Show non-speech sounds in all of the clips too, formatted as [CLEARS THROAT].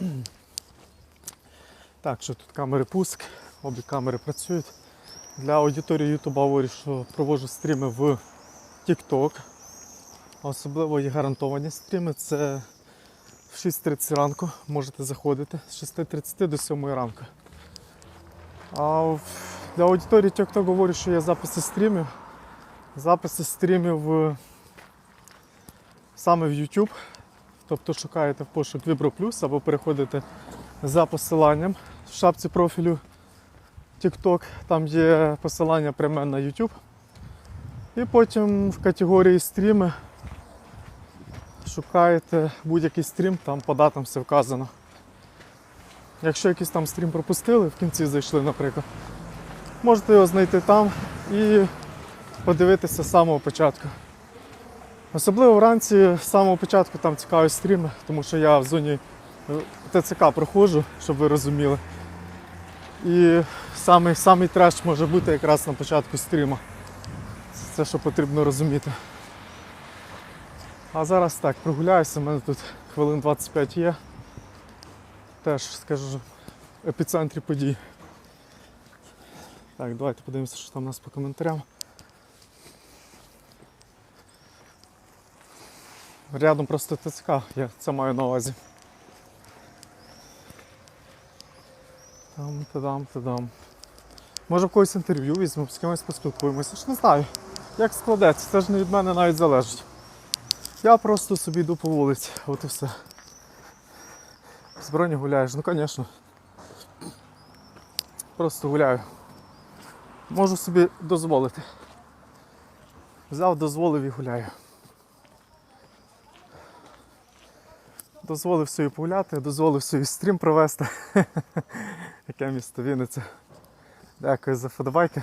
[CLEARS THROAT] Так, що тут камери пуск, обі камери працюють. Для аудиторії YouTube говорю, що проводжу стріми в TikTok. Особливо є гарантовані стріми. Це в 6.30 ранку можете заходити з 6.30 до 7 ранку. А для аудиторії TikTok говорю, що є записи стрімів. Записи стрімів саме в YouTube. Тобто шукаєте в пошук Vibro Plus або переходите за посиланням в шапці профілю TikTok, там є посилання пряме на YouTube. І потім в категорії стріми шукаєте будь-який стрім, там по датам все вказано. Якщо якийсь там стрім пропустили, в кінці зайшли, наприклад, можете його знайти там і подивитися з самого початку. Особливо вранці з самого початку там цікаві стріми, тому що я в зоні е, ТЦК проходжу, щоб ви розуміли. І самий, самий треш може бути якраз на початку стріма. Це що потрібно розуміти. А зараз так, прогуляюся, у мене тут хвилин 25 є. Теж скажу в епіцентрі подій. Так, давайте подивимося, що там у нас по коментарям. Рядом просто ТЦК, я це маю на увазі. Там, тадам, тадам. Може в когось інтерв'ю візьмемо, з кимось поспілкуємося. Ж не знаю, як складеться, це ж не від мене навіть залежить. Я просто собі йду по вулиці, от і все. З броні гуляєш, ну звісно. Просто гуляю. Можу собі дозволити. Взяв, дозволив і гуляю. Дозволив собі погуляти, дозволив собі стрім провести. [LAUGHS] Яке місто Вінниця. Дякую за фотобайки.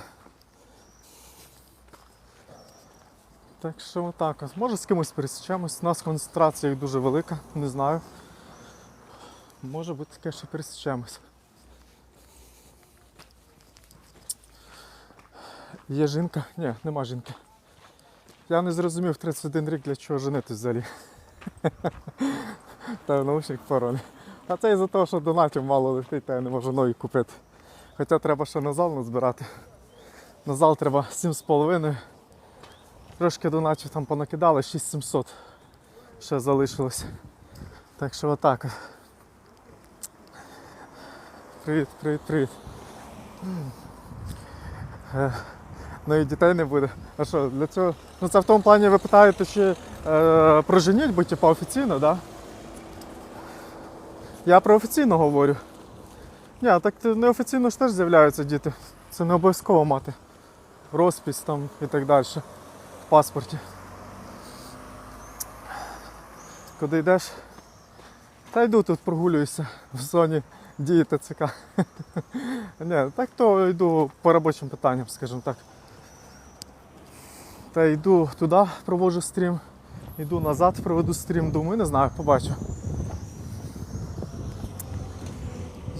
Так що отак. Може з кимось пересічемось. У нас концентрація їх дуже велика, не знаю. Може бути таке, що пересічемось. Є жінка? Ні, нема жінки. Я не зрозумів 31 рік для чого женитись взагалі. [LAUGHS] Та наушник пароль. А це із-за того, що донатів мало летить, та я не можу нові купити. Хоча треба ще на зал назбирати. На зал треба 7,5. Трошки донатів там понакидали, 6700 ще залишилось. Так що отак. Привіт, привіт, привіт. Е, Ну і дітей не буде. А що, для цього? Ну це в тому плані ви питаєте, чи е, проженіть, бо типа офіційно, так? Да? Я про офіційно говорю. Ні, так неофіційно ж теж з'являються діти. Це не обов'язково мати. Розпись там і так далі. В паспорті. Куди йдеш? Та йду тут прогулююся в зоні дії ТЦК. [LAUGHS] Ні, так то йду по робочим питанням, скажімо так. Та йду туди, проводжу стрім, йду назад, проведу стрім, думаю, не знаю, побачу.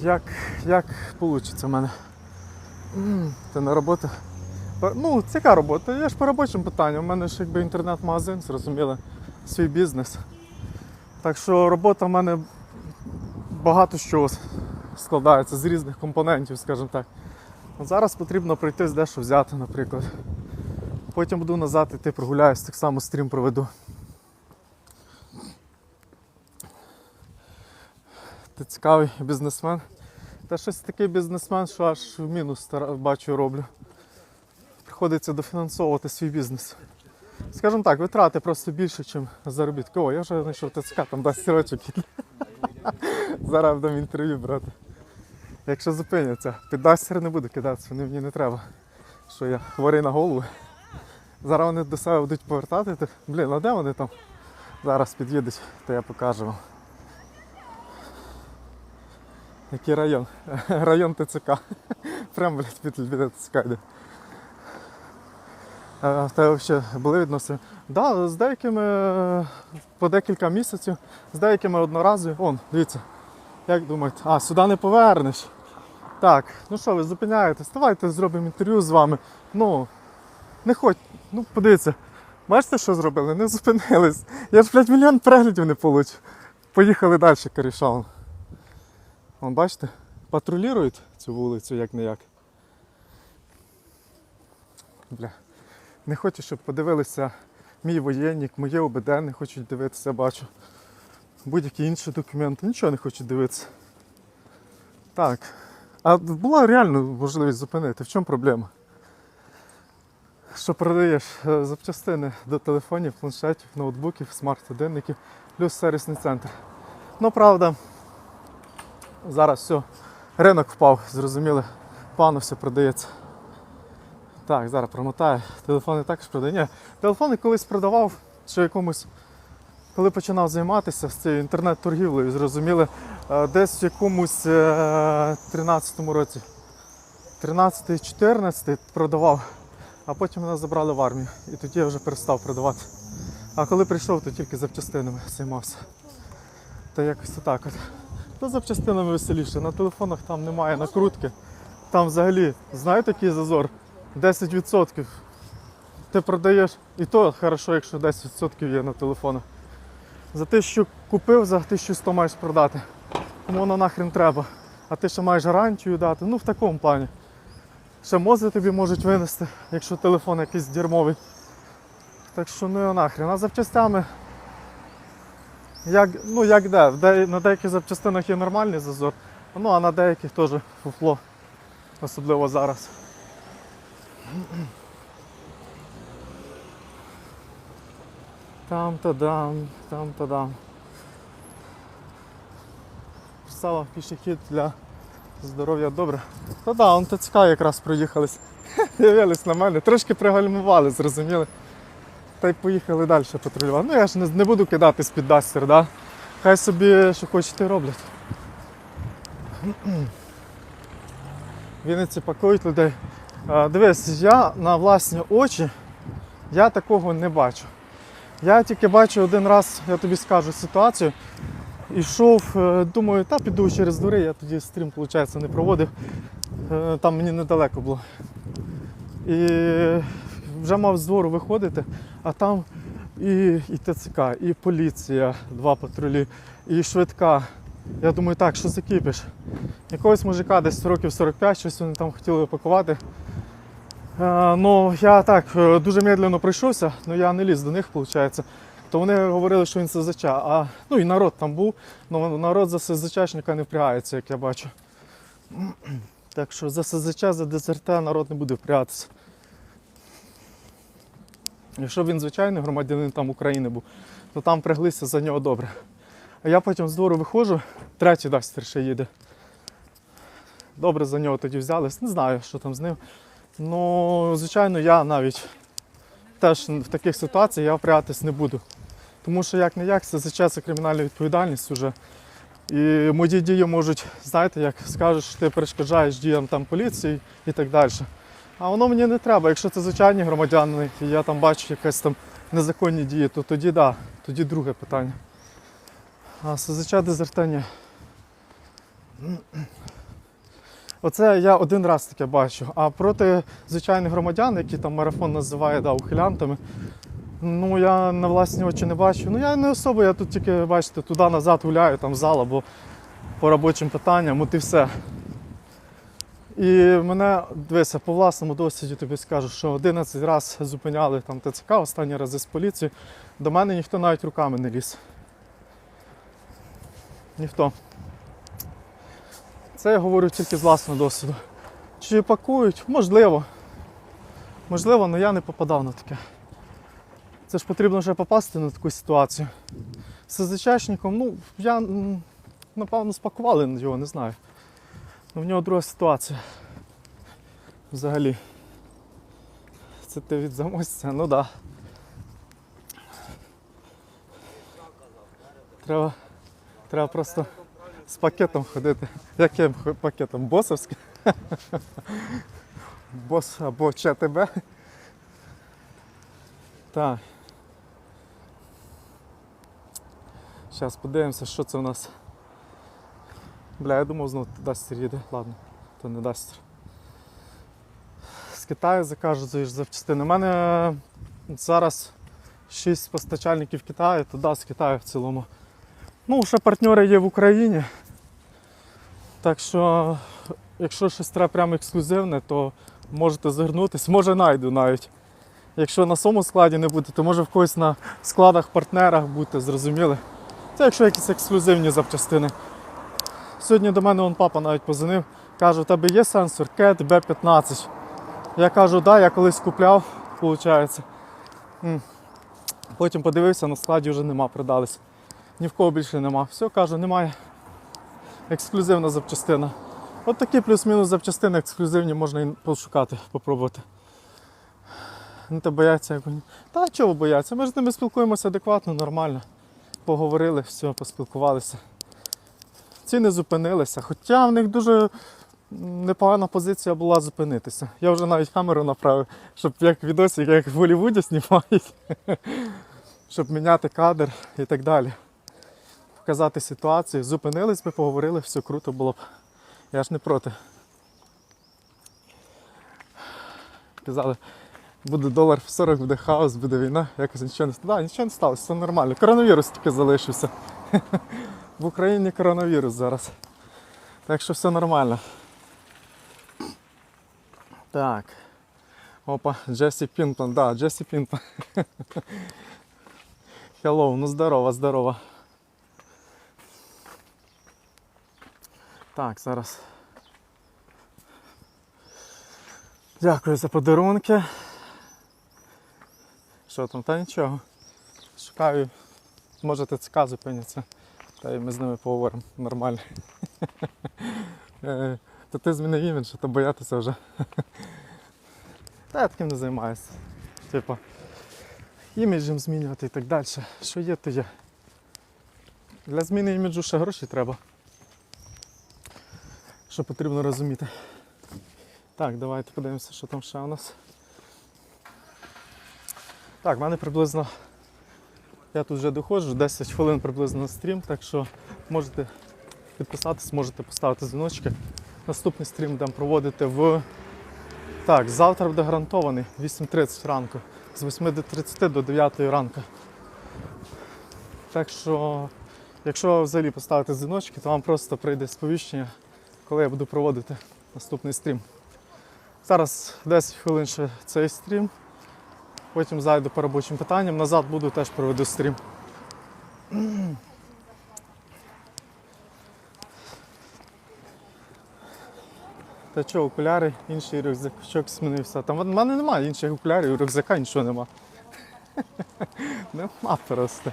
Як, як вийде в мене? Це на роботу. По- Ну, це яка робота? Я ж по робочим питанням. У мене ж якби інтернет-магазин, зрозуміло, свій бізнес. Так що робота в мене багато чого складається з різних компонентів, скажімо так. От зараз потрібно прийти з дещо взяти, наприклад. Потім буду назад іти прогуляюсь, так само стрім проведу. Ти цікавий бізнесмен. Та щось такий бізнесмен, що аж в мінус бачу роблю. Приходиться дофінансовувати свій бізнес. Скажімо так, витрати просто більше, ніж заробітки. О, я вже знайшов ТЦК, там дасть рочок. [LAUGHS] Зараз будемо інтерв'ю брати. Якщо зупиняться, під не буду кидатися, вони мені не треба. Що я хворий на голову. Зараз вони до себе будуть повертати. Блін, а де вони там? Зараз під'їдуть, то я покажу вам. Який район? [LAUGHS] Район ТЦК. Прям, блядь, під, під ТЦК йде. А тебе взагалі були відносини? Да, з деякими по декілька місяців, з деякими одноразові. Вон, дивіться. Як думаєте? А, сюди не повернеш. Так, ну що, ви зупиняєтесь? Давайте зробимо інтерв'ю з вами. Ну, не хоч, ну подивіться. Бачите, що зробили? Не зупинились. Я ж, блядь, мільйон переглядів не получу. Поїхали далі, корішал. Вон, бачите, патрулюють цю вулицю як не як. Бля. Не хочу, щоб подивилися мій воєнник, моє ОБД не хочуть дивитися, бачу. Будь-які інші документи, нічого не хочуть дивитися. Так. А була реально можливість зупинити. В чому проблема? Що продаєш Е, запчастини до телефонів, планшетів, ноутбуків, смарт-годинників, плюс сервісний центр. Ну, правда, зараз все, ринок впав, зрозуміли, пану все продається. Так, зараз промотаю. Телефони також продаю. Ні, телефони колись продавав, що якомусь, коли починав займатися з цією інтернет-торгівлею, зрозуміли, е, десь в якомусь е, 13-му році. 13-14 продавав, а потім мене забрали в армію. І тоді я вже перестав продавати. А коли прийшов, то тільки запчастинами займався. Та якось так от. То запчастинами веселіше. На телефонах там немає накрутки. Там взагалі, знаєте, який зазор? 10%. Ти продаєш, і то хорошо, якщо 10% є на телефонах. За те, що купив, за 1100 маєш продати. Кому воно нахрен треба. А ти ще маєш гарантію дати. Ну в такому плані. Ще мози тобі можуть винести, якщо телефон якийсь дерьмовий. Так що ну його нахрен. А запчастями. Як, ну як де? На деяких запчастинах є нормальний зазор, ну а на деяких теж фуфло. Особливо зараз. Там-та-дам, там-та-дам. Писала пішохід для здоров'я добре. Та да, он ТЦК якраз проїхались. [LAUGHS] Дивились на мене, трошки пригальмували, зрозуміли. Та й поїхали далі патрулювати. Ну я ж не, буду кидатись під дастер, да? Хай собі що хочуть і роблять. Вінниці пакують людей. Дивись, я на власні очі я такого не бачу. Я тільки бачу один раз, я тобі скажу ситуацію. Ішов, е, думаю, та піду через двори, я тоді стрім, виходить, не проводив. Е, Там мені недалеко було. І вже мав з двору виходити, а там і, і ТЦК, і поліція, два патрулі, і швидка. Я думаю, так, що закипиш? Якогось мужика десь років 45, щось вони там хотіли опакувати. Е, ну, я так е, дуже медленно пройшовся, але я не ліз до них, виходить. То вони говорили, що він СЗЧ, а ну і народ там був, але народ за СЗЧшника не впрягається, як я бачу. Так що за СЗЧ, за ДЗРТ народ не буде впрягатися. Якщо він звичайний громадянин там України був, то там впряглися за нього добре. А я потім з двору виходжу, третій дастер ще їде. Добре за нього тоді взялись. Не знаю, що там з ним. Ну, звичайно, я навіть теж в таких ситуаціях я впрягатись не буду. Тому що як не як, це це кримінальна відповідальність вже. І мої дії можуть, знаєте, як скажеш, ти перешкоджаєш діям там поліції і так далі. А воно мені не треба. Якщо це звичайні громадяни, і я там бачу якісь там незаконні дії, то тоді да, тоді друге питання. А СЗЧ дезертання. Оце я один раз таке бачу. А проти звичайних громадян, які там марафон називає да, ухилянтами, ну я на власні очі не бачу. Ну я не особо, я тут тільки, бачите, туди-назад гуляю, там в зал або по робочим питанням, от і все. І мене, дивися, по власному досвіді тобі скажу, що 11 разів зупиняли там ТЦК, останні рази з поліцією. До мене ніхто навіть руками не ліз. Ніхто. Це я говорю тільки з власного досвіду. Чи пакують? Можливо. Можливо, але я не попадав на таке. Це ж потрібно вже попасти на таку ситуацію. З СЗЧшником, ну, я напевно спакували його, не знаю. Ну, в нього друга ситуація. Взагалі. Це ти від замостя? Ну так. Да. Треба, треба просто з пакетом ходити. Яким пакетом? Босовським? [LAUGHS] Бос або ЧТБ. Так. Зараз подивимося, що це у нас. Бля, я думав знову Дастер їде. Ладно, то не Дастер. З Китаю закажу за запчастини. У мене зараз 6 постачальників Китаю, туди з Китаю в цілому. Ну, ще партнери є в Україні. Так що, якщо щось треба прямо ексклюзивне, то можете звернутися, може найду навіть. Якщо на своєму складі не буде, то може в когось на складах, партнерах бути, зрозуміли. Це якщо якісь ексклюзивні запчастини. Сьогодні до мене он папа навіть позвонив, каже, у тебе є сенсор CAT B15. Я кажу, да, я колись купляв, виходить. Потім подивився, на складі вже нема, продались. Ні в кого більше нема. Все, кажу, немає. Ексклюзивна запчастина. От такі плюс-мінус запчастини ексклюзивні можна і пошукати, попробувати. Ну, та бояться як вони. Та чого бояться? Ми ж з ними спілкуємося адекватно, нормально. Поговорили, все, поспілкувалися. Не зупинилися, хоча в них дуже непогана позиція була зупинитися. Я вже навіть камеру направив, щоб як відосик, як в Голлівуді знімають, [LAUGHS] щоб міняти кадр і так далі. Показати ситуацію. Зупинились би, поговорили, все круто було б. Я ж не проти. Казали, буде долар в 40, буде хаос, буде війна, якось нічого не да, нічого не сталося, все нормально. Коронавірус тільки залишився. [LAUGHS] В Україні коронавірус зараз. Так що все нормально. Так. Опа, Джесі Пінплан, да, Джесі Пінплан. Hello, [LAUGHS] ну здорово, здорово. Так, зараз. Дякую за подарунки. Що там? Та нічого. Шукаю. Може ТЦК зупиняться. Та й ми з ними поговоримо нормально. [LAUGHS] Е, Та ти змінив імідж, то боятися вже. [LAUGHS] Та я таким не займаюся. Типа, іміджем змінювати і так далі. Що є, то є. Для зміни іміджу ще гроші треба. Що потрібно розуміти. Так, давайте подивимося, що там ще у нас. Так, в мене приблизно. Я тут вже доходжу, 10 хвилин приблизно на стрім, так що можете підписатись, можете поставити дзвіночки. Наступний стрім будемо проводити в. Так, завтра буде гарантований 8.30 ранку. З 8.30 до 9 ранку. Так що, якщо взагалі поставити дзвіночки, то вам просто прийде сповіщення, коли я буду проводити наступний стрім. Зараз 10 хвилин ще цей стрім. Потім зайду по робочим питанням, назад буду теж проведу стрім. Та що, окуляри, інший рюкзачок змінився. Там в мене немає інших окулярів, рюкзака нічого нема. [LAUGHS] Нема просто.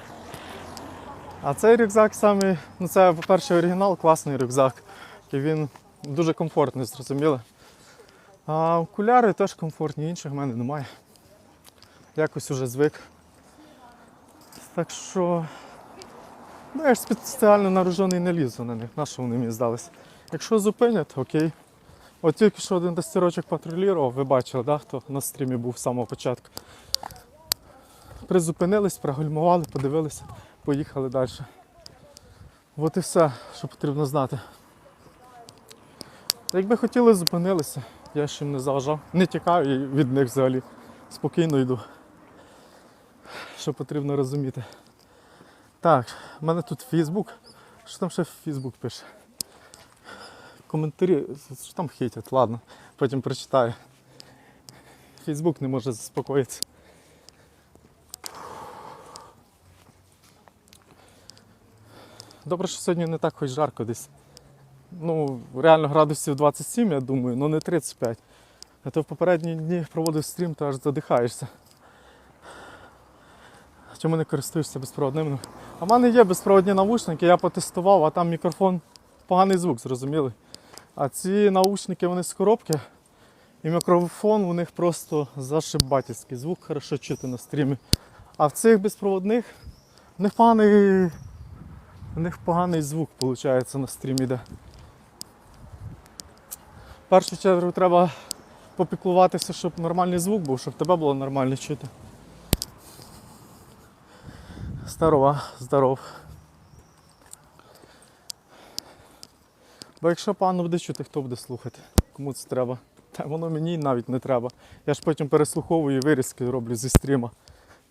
А цей рюкзак саме, ну це, по-перше, оригінал, класний рюкзак. І він дуже комфортний, зрозуміло. А окуляри теж комфортні, інших в мене немає. Якось уже звик. Так що. Ну, я ж спеціально наружений не лізу на них, на що вони мені здались. Якщо зупинять, окей. От тільки що один тестирочок патрулював, ви бачили, да, хто на стрімі був з самого початку. Призупинились, прогальмували, подивилися, поїхали далі. От і все, що потрібно знати. Якби хотіли, зупинилися, я ж їм не заважав. Не тікаю від них взагалі. Спокійно йду. Що потрібно розуміти. Так, в мене тут Фейсбук. Що там ще Фейсбук пише? Коментарі, що там хейтять, ладно, потім прочитаю. Фейсбук не може заспокоїтися. Добре, що сьогодні не так хоч жарко десь. Ну, реально градусів 27, я думаю, ну не 35. А то в попередні дні проводив стрім, то аж задихаєшся. Чому не користуєшся безпроводним? А в мене є безпроводні навушники, я потестував, а там мікрофон поганий звук, зрозуміли. А ці наушники вони з коробки, і мікрофон у них просто зашибательський. Звук хорошо чути на стрімі. А в цих безпроводних в них поганий, в них поганий звук виходить на стрімі йде. В першу чергу треба попіклуватися, щоб нормальний звук був, щоб тебе було нормально чути. Здорово, здоров. Бо якщо погано буде чути, хто буде слухати? Кому це треба? Та воно мені навіть не треба. Я ж потім переслуховую і вирізки роблю зі стріма.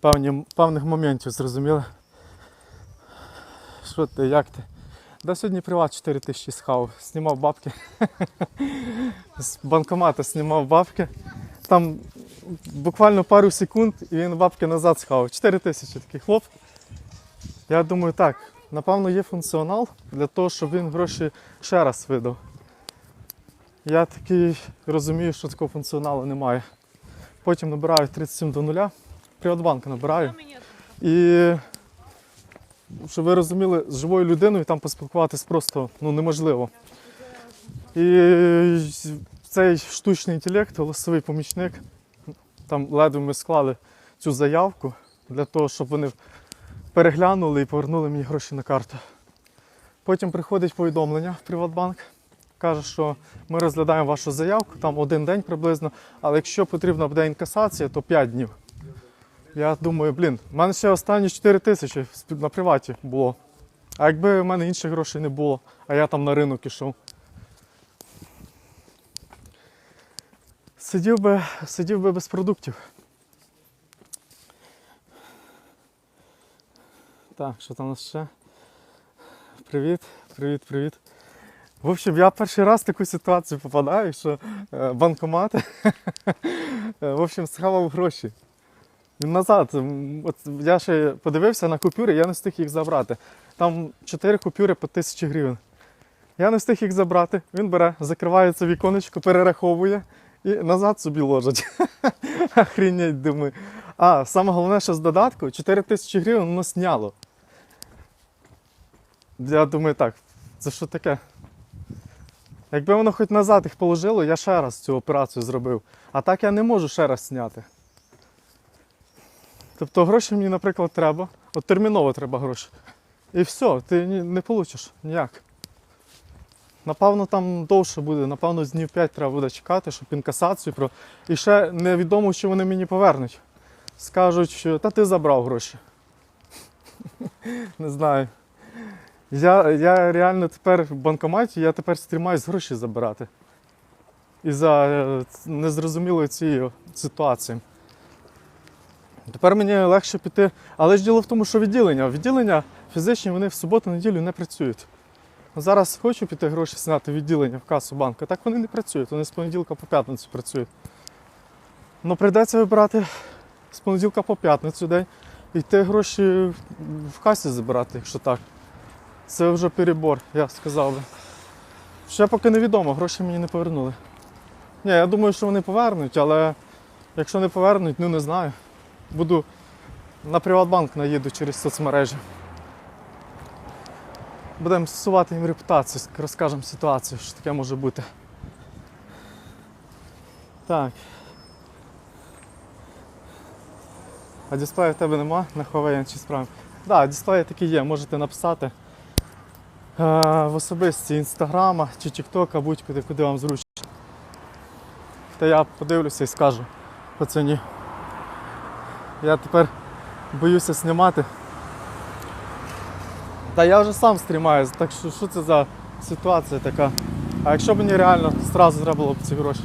Певні, певних моментів, зрозуміли? Що ти, як ти? Да сьогодні приват 4 тисячі схав. Знімав бабки. [LAUGHS] З банкомата знімав бабки. Там буквально пару секунд і він бабки назад схав. 4 тисячі такий хлоп. Я думаю, так, напевно, є функціонал для того, щоб він гроші ще раз видав. Я такий розумію, що такого функціоналу немає. Потім набираю 37 до 0, Приватбанк набираю. І щоб ви розуміли, з живою людиною там поспілкуватись просто ну, неможливо. І цей штучний інтелект, голосовий помічник, там ледве ми склали цю заявку для того, щоб вони переглянули і повернули мені гроші на карту. Потім приходить повідомлення в Приватбанк, каже, що ми розглядаємо вашу заявку, там один день приблизно, але якщо потрібна буде інкасація, то 5 днів. Я думаю, блін, в мене ще останні 4 тисячі на приваті було. А якби в мене інших грошей не було, а я там на ринок ішов. Сидів би, сидів би без продуктів. Так, що там у нас ще? Привіт, привіт, привіт. В общем, я перший раз в таку ситуацію попадаю, що е, банкомат, [LAUGHS] е, в общем, схавав гроші. Назад. От я ще подивився на купюри, я не встиг їх забрати. Там 4 купюри по 1000 гривень. Я не встиг їх забрати. Він бере, закриває це віконечко, перераховує і назад собі ложить. [LAUGHS] Охрінеть, думаю. А, саме головне, що з додатку 4 тисячі гривень воно сняло. Я думаю, так, це що таке? Якби воно хоч назад їх положило, я ще раз цю операцію зробив. А так я не можу ще раз зняти. Тобто гроші мені, наприклад, треба. От терміново треба гроші. І все, ти не получиш ніяк. Напевно, там довше буде, напевно, з днів 5 треба буде чекати, щоб інкасацію про. І ще невідомо, що вони мені повернуть. Скажуть, що та ти забрав гроші. [LAUGHS] Не знаю. Я, я реально тепер в банкоматі, я тепер стрімаюсь гроші забирати. І за е, незрозумілою цією ситуацією. Тепер мені легше піти. Але ж діло в тому, що відділення. Відділення фізичні вони в суботу-неділю не працюють. Зараз хочу піти гроші зняти відділення в касу банку, так вони не працюють. Вони з понеділка по п'ятницю працюють. Ну прийдеться вибирати з понеділка по п'ятницю день і йти гроші в- касі забирати, якщо так. Це вже перебор, я сказав би. Ще поки невідомо, гроші мені не повернули. Ні, я думаю, що вони повернуть, але якщо не повернуть, ну не знаю. Буду на Приватбанк наїду через соцмережі. Будемо зсувати їм репутацію, розкажемо ситуацію, що таке може бути. Так. А дисплею в тебе нема на Huawei чи справи? Так, да, дисплеї такі є, можете написати в особисті інстаграма чи тіктока, будь-куди, куди вам зручно. Та я подивлюся і скажу пацані. Я тепер боюся знімати. Та я вже сам стрімаю, так що що це за ситуація така? А якщо мені реально зразу треба було б ці гроші?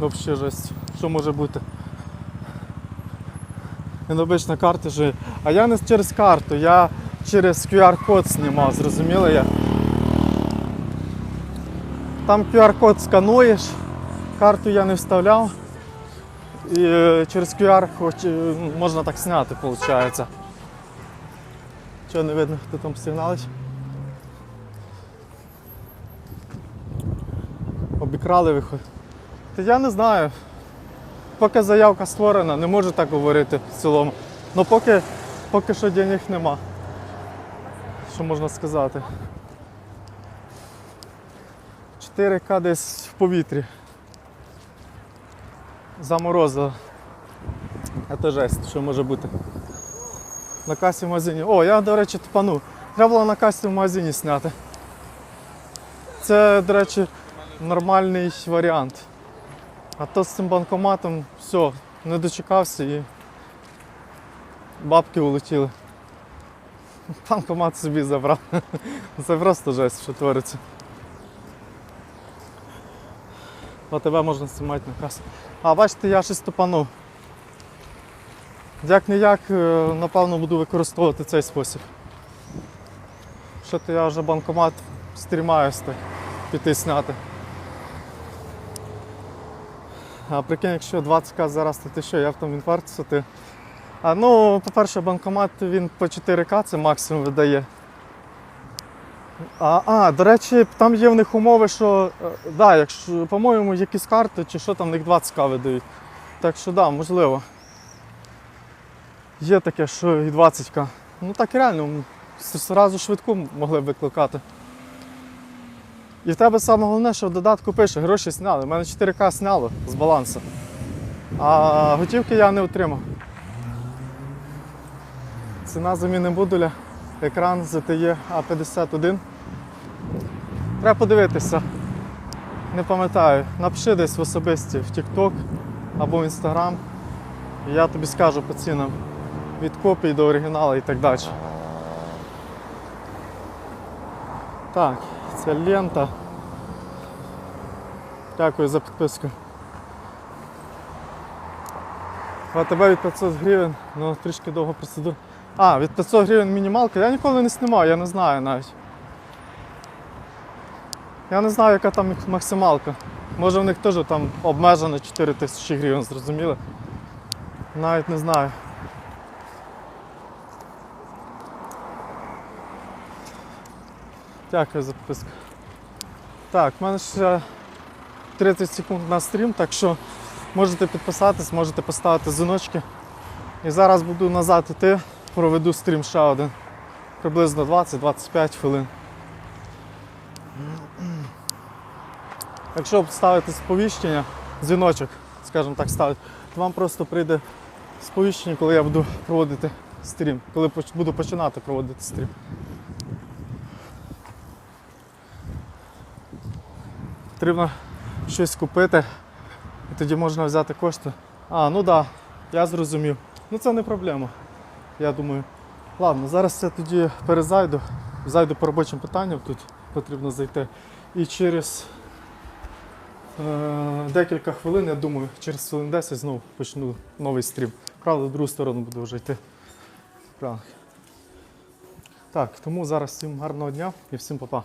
Взагалі жесть. Що може бути? Він обична карта же. А я не через карту, я через QR-код знімав, зрозуміли я? Там QR-код скануєш, карту я не вставляв. І е, через QR е, можна так зняти, виходить. Чого не видно, хто там сигналить? Обікрали виход. Та я не знаю. Поки заявка створена, не можу так говорити в цілому. Ну поки, поки що денег нема. Що можна сказати? 4К десь в повітрі. Заморозило. Це жесть, що може бути. На касі в магазині. О, я, до речі, тупану. Треба було на касі в магазині зняти. Це, до речі, нормальний варіант. А то з цим банкоматом все, не дочекався і бабки улетіли. Банкомат собі забрав. Це просто жесть, що твориться. А тебе можна знімати на касу. А бачите, я щось тупанув. Як не як, напевно, буду використовувати цей спосіб. Що то я вже банкомат стрімаюсь так піти сняти. А прикинь, якщо 20к зараз, то ти що, я в тому інфаркт сути. А ну, по-перше, банкомат він по 4К це максимум видає. А, а, до речі, там є в них умови, що е, да, якщо, по-моєму, якісь карти чи що там в них 20к видають. Так що да, можливо. Є таке, що і 20к. Ну так і реально, зразу швидку могли б викликати. І в тебе саме головне, що в додатку пише, гроші зняли. У мене 4К зняло з балансу. А готівки я не отримав. Ціна заміни модуля, екран ZTE A51. Треба подивитися. Не пам'ятаю. Напиши десь в особисті в TikTok або в Instagram. І я тобі скажу по цінам. Від копій до оригіналу і так далі. Так, це лента. Дякую за підписку. ВТБ від 500 гривень, ну трішки довго процедура. А, від 500 гривень мінімалка. Я ніколи не знімав, я не знаю навіть. Я не знаю, яка там максималка. Може в них теж там обмежено 4 тисячі гривень, зрозуміли? Навіть не знаю. Дякую за підписку. Так, в мене ще 30 секунд на стрім, так що можете підписатись, можете поставити дзвіночки. І зараз буду назад іти, проведу стрім ще один. Приблизно 20-25 хвилин. Якщо ставити сповіщення, дзвіночок, скажімо так, ставити, то вам просто прийде сповіщення, коли я буду проводити стрім, коли буду починати проводити стрім. Потрібно щось купити, і тоді можна взяти кошти. А, ну так, да, я зрозумів. Ну це не проблема. Я думаю. Ладно, зараз я тоді перезайду, зайду по робочим питанням, тут потрібно зайти. І через е, декілька хвилин, я думаю, через хвилин 10 знову почну новий стрім. Правда, в другу сторону буду вже йти. Правда. Так, тому зараз всім гарного дня і всім па-па.